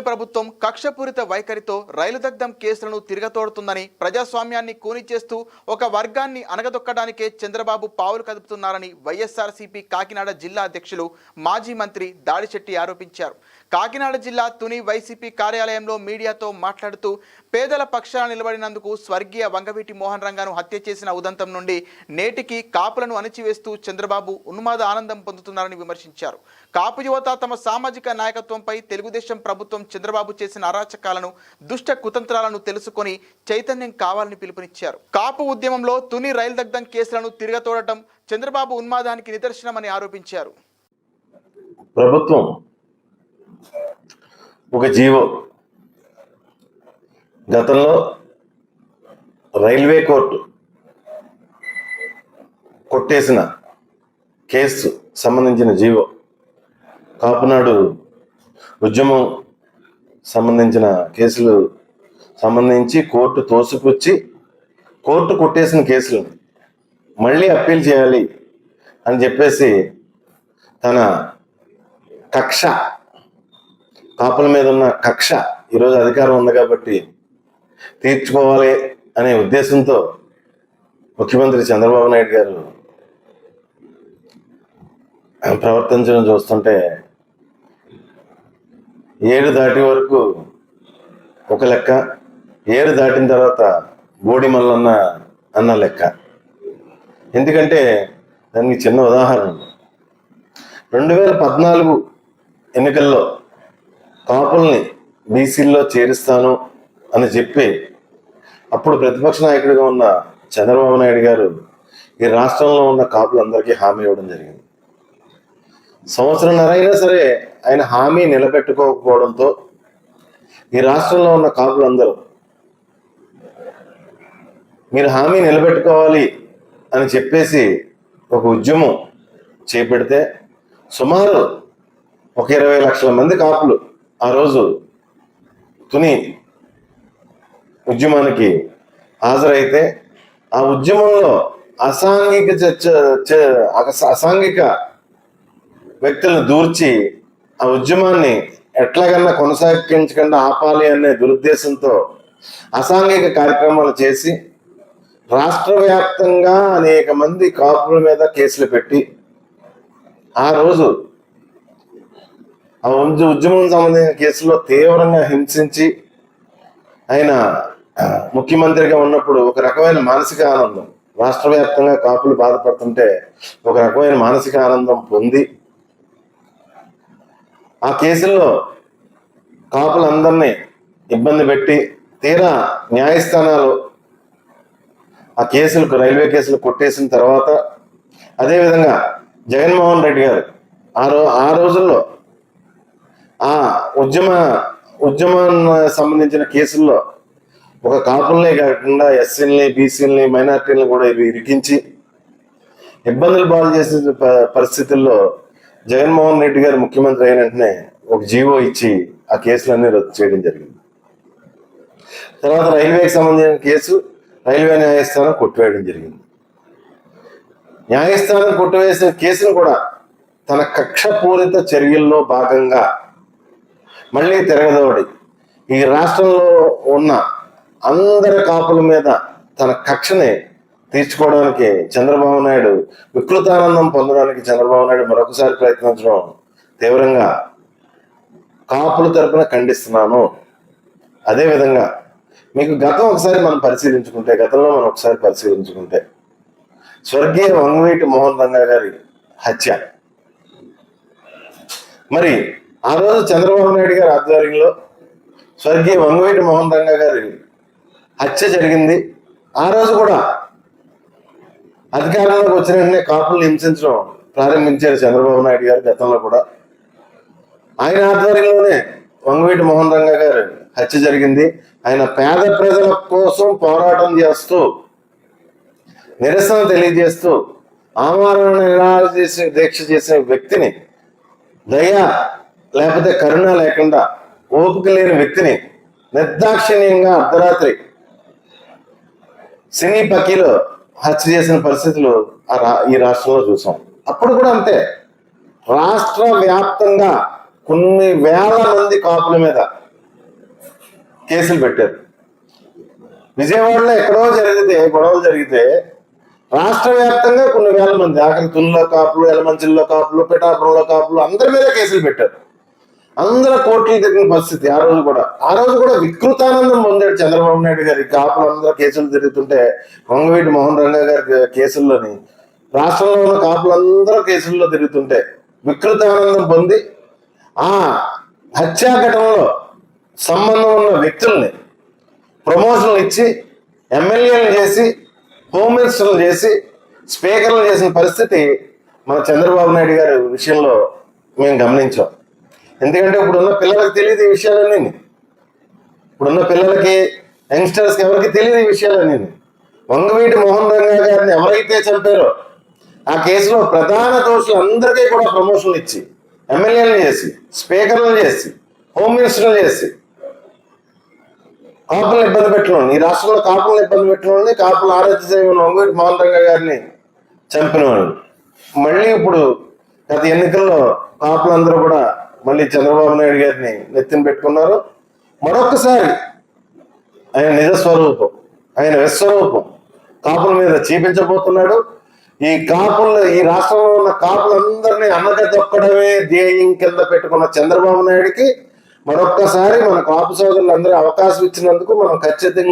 ప్రభుత్వం కక్షపూరిత వైఖరితో రైలు దగ్ధం కేసులను తిరగతోడుతుందని ప్రజాస్వామ్యాన్ని కూనిచేస్తూ ఒక వర్గాన్ని అనగదొక్కడానికే చంద్రబాబు పావులు కదుపుతున్నారని వైఎస్ఆర్సీపీ కాకినాడ జిల్లా అధ్యక్షులు మాజీ మంత్రి దాడిశెట్టి ఆరోపించారు. కాకినాడ జిల్లా తుని వైసీపీ కార్యాలయంలో మీడియాతో మాట్లాడుతూ పేదల పక్షాన నిలబడినందుకు స్వర్గీయ వంగవీటి మోహన్ రంగాను హత్య చేసిన ఉదంతం నుండి నేటికి కాపులను అణిచివేస్తూ చంద్రబాబు ఉన్మాద ఆనందం పొందుతున్నారని విమర్శించారు. కాపు యువత తమ సామాజిక నాయకత్వంపై తెలుగుదేశం ప్రభుత్వం చంద్రబాబు చేసిన అరాచకాలను దుష్ట కుతంత్రాలను తెలుసుకొని చైతన్యం కావాలని పిలుపునిచ్చారు. కాపు ఉద్యమంలో తుని రైలు దగ్ధం కేసులను తిరగతోడటం చంద్రబాబు ఉన్మాదానికి నిదర్శనమని ఆరోపించారు. ప్రభుత్వం ఒక జీవో గతంలో రైల్వే కోర్టు కొట్టేసిన కేసు సంబంధించిన జీవో కాపునాడు ఉద్యమం సంబంధించిన కేసులు సంబంధించి కోర్టు తోసిపుచ్చి కోర్టు కొట్టేసిన కేసులు మళ్ళీ అప్పీల్ చేయాలి అని చెప్పేసి తన కక్ష కాపుల మీద ఉన్న కక్ష ఈరోజు అధికారం ఉంది కాబట్టి తీర్చుకోవాలి అనే ఉద్దేశంతో ముఖ్యమంత్రి చంద్రబాబు నాయుడు గారు ప్రవర్తించడం చూస్తుంటే ఏడు దాటి వరకు ఒక లెక్క ఏడు దాటిన తర్వాత బోడి మల్లన్న అన్న లెక్క. ఎందుకంటే దానికి చిన్న ఉదాహరణ రెండు వేల పద్నాలుగు ఎన్నికల్లో కాపుల్ని బీసీల్లో చేరుస్తాను అని చెప్పి అప్పుడు ప్రతిపక్ష నాయకుడిగా ఉన్న చంద్రబాబు నాయుడు గారు ఈ రాష్ట్రంలో ఉన్న కాపులందరికీ హామీ ఇవ్వడం జరిగింది. సంవత్సరంన్నర అయినా సరే ఆయన హామీ నిలబెట్టుకోకపోవడంతో ఈ రాష్ట్రంలో ఉన్న కాపులందరూ మీరు హామీ నిలబెట్టుకోవాలి అని చెప్పేసి ఒక ఉద్యమం చేపెడితే సుమారు ఒక ఇరవై లక్షల మంది కాపులు ఆ రోజు తుని ఉద్యమానికి హాజరైతే ఆ ఉద్యమంలో అసాంఘిక చర్చ అసాంఘిక వ్యక్తులను దూర్చి ఆ ఉద్యమాన్ని ఎట్లాగన్నా కొనసాగించకుండా ఆపాలి అనే దురుద్దేశంతో అసాంఘిక కార్యక్రమాలు చేసి రాష్ట్ర వ్యాప్తంగా అనేక మంది కాపుల మీద కేసులు పెట్టి ఆ రోజు ఆ ఉద్యమం సంబంధించిన కేసులో తీవ్రంగా హింసించి ఆయన ముఖ్యమంత్రిగా ఉన్నప్పుడు ఒక రకమైన మానసిక ఆనందం. రాష్ట్ర వ్యాప్తంగా కాపులు బాధపడుతుంటే ఒక రకమైన మానసిక ఆనందం పొంది ఆ కేసుల్లో కాపులందరినీ ఇబ్బంది పెట్టి తీరా న్యాయస్థానాలు ఆ కేసులకు రైల్వే కేసులు కొట్టేసిన తర్వాత అదేవిధంగా జగన్మోహన్ రెడ్డి గారు ఆ రో ఆ రోజుల్లో ఆ ఉద్యమ ఉద్యమానికి సంబంధించిన కేసుల్లో ఒక కాపుల్నే కాకుండా ఎస్సీలని బీసీలని మైనార్టీలను కూడా ఇవి ఇరికించి ఇబ్బందులు బాధ చేసిన ప- పరిస్థితుల్లో జగన్మోహన్ రెడ్డి గారు ముఖ్యమంత్రి అయిన వెంటనే ఒక జీవో ఇచ్చి ఆ కేసులన్నీ రద్దు చేయడం జరిగింది. తర్వాత రైల్వేకి సంబంధించిన కేసు రైల్వే న్యాయస్థానం కొట్టివేయడం జరిగింది. న్యాయస్థానం కొట్టివేసిన కేసును కూడా తన కక్షపూరిత చర్యల్లో భాగంగా మళ్ళీ తిరగదోడి ఈ రాష్ట్రంలో ఉన్న అందరి కాపుల మీద తన కక్షని తీర్చుకోవడానికి చంద్రబాబు నాయుడు వికృతానందం పొందడానికి చంద్రబాబు నాయుడు మరొకసారి ప్రయత్నించడం తీవ్రంగా కాపుల తరపున ఖండిస్తున్నాను. అదేవిధంగా మీకు గతం ఒకసారి మనం పరిశీలించుకుంటే గతంలో మనం ఒకసారి పరిశీలించుకుంటే స్వర్గీయ వంగవీటి మోహన్ రంగా గారి హత్య. మరి ఆ రోజు చంద్రబాబు నాయుడు గారి ఆధ్వర్యంలో స్వర్గీయ వంగవీటి మోహన్ రంగా గారి హత్య జరిగింది. ఆ రోజు కూడా అధికారంలోకి వచ్చిన వెంటనే కాపులను హింసించడం ప్రారంభించారు చంద్రబాబు నాయుడు గారు గతంలో కూడా. ఆయన ఆధ్వర్యంలోనే వంగవీటి మోహన్ రంగ గారు హత్య జరిగింది. ఆయన పేద ప్రజల కోసం పోరాటం చేస్తూ నిరసన తెలియజేస్తూ ఆమరణ నిరాహార చేసే దీక్ష చేసే వ్యక్తిని దయ లేకపోతే కరుణ లేకుండా ఓపిక లేని వ్యక్తిని నిర్దాక్షిణ్యంగా అర్ధరాత్రి సినీ పకీలో హత్య చేసిన పరిస్థితులు ఆ రా- ఈ రాష్ట్రంలో చూసాం. అప్పుడు కూడా అంతే. రాష్ట్ర వ్యాప్తంగా కొన్ని వేల మంది కాపుల మీద కేసులు పెట్టారు. విజయవాడలో ఎక్కడో జరిగితే గొడవలు జరిగితే రాష్ట్ర వ్యాప్తంగా కొన్ని వేల మంది ఆఖరి తుల్లో కాపులు ఎలమంచిల్లో కాపులు పిఠాపురంలో కాపులు అందరి మీద కేసులు పెట్టారు. అందరూ కోర్టులు తిరిగిన పరిస్థితి ఆ రోజు కూడా. ఆ రోజు కూడా వికృతానందం పొందాడు చంద్రబాబు నాయుడు గారి కాపులు అందరూ కేసులు తిరుగుతుంటే వంగవీటి మోహన్ రంగా గారి కేసుల్లోని రాష్ట్రంలో ఉన్న కాపులందరూ కేసుల్లో తిరుగుతుంటే వికృతానందం పొంది ఆ హత్యా ఘటనలో సంబంధం ఉన్న వ్యక్తుల్ని ప్రమోషన్లు ఇచ్చి ఎమ్మెల్యేలు చేసి హోమ్ మినిస్టర్లు చేసి స్పీకర్లు చేసిన పరిస్థితి మన చంద్రబాబు నాయుడు గారి విషయంలో మేము గమనించాం. ఎందుకంటే ఇప్పుడున్న పిల్లలకు తెలియదు ఈ విషయాలన్నీ. ఇప్పుడున్న పిల్లలకి యంగ్స్టర్స్కి ఎవరికి తెలియదు ఈ విషయాలన్నీ. వంగవీటి మోహన్ రంగా గారిని ఎవరైతే చంపారో ఆ కేసులో ప్రధాన దోషులు అందరికీ కూడా ప్రమోషన్లు ఇచ్చి ఎమ్మెల్యేలు చేసి స్పీకర్లు చేసి హోమ్ మినిస్టర్లు చేసి కాపులను ఇబ్బంది పెట్టడం ఈ రాష్ట్రంలో కాపులను ఇబ్బంది పెట్టడం కాపులు ఆరాధ్య సేవను వంగవీటి మోహన్ రంగా గారిని చంపిన మళ్ళీ ఇప్పుడు గత ఎన్నికల్లో కాపులందరూ కూడా మళ్ళీ చంద్రబాబు నాయుడు గారిని నెత్తిన పెట్టుకున్నారు. మరొకసారి ఆయన నిజ స్వరూపం ఆయన విశ్వరూపం కాపుల మీద చూపించబోతున్నాడు. ఈ కాపులు ఈ రాష్ట్రంలో ఉన్న కాపులందరినీ అన్నగదొక్కడమే ధ్యేయం కింద పెట్టుకున్న చంద్రబాబు నాయుడికి మరొక్కసారి మన కాపు సోదరులందరూ అవకాశం ఇచ్చినందుకు మనం ఖచ్చితంగా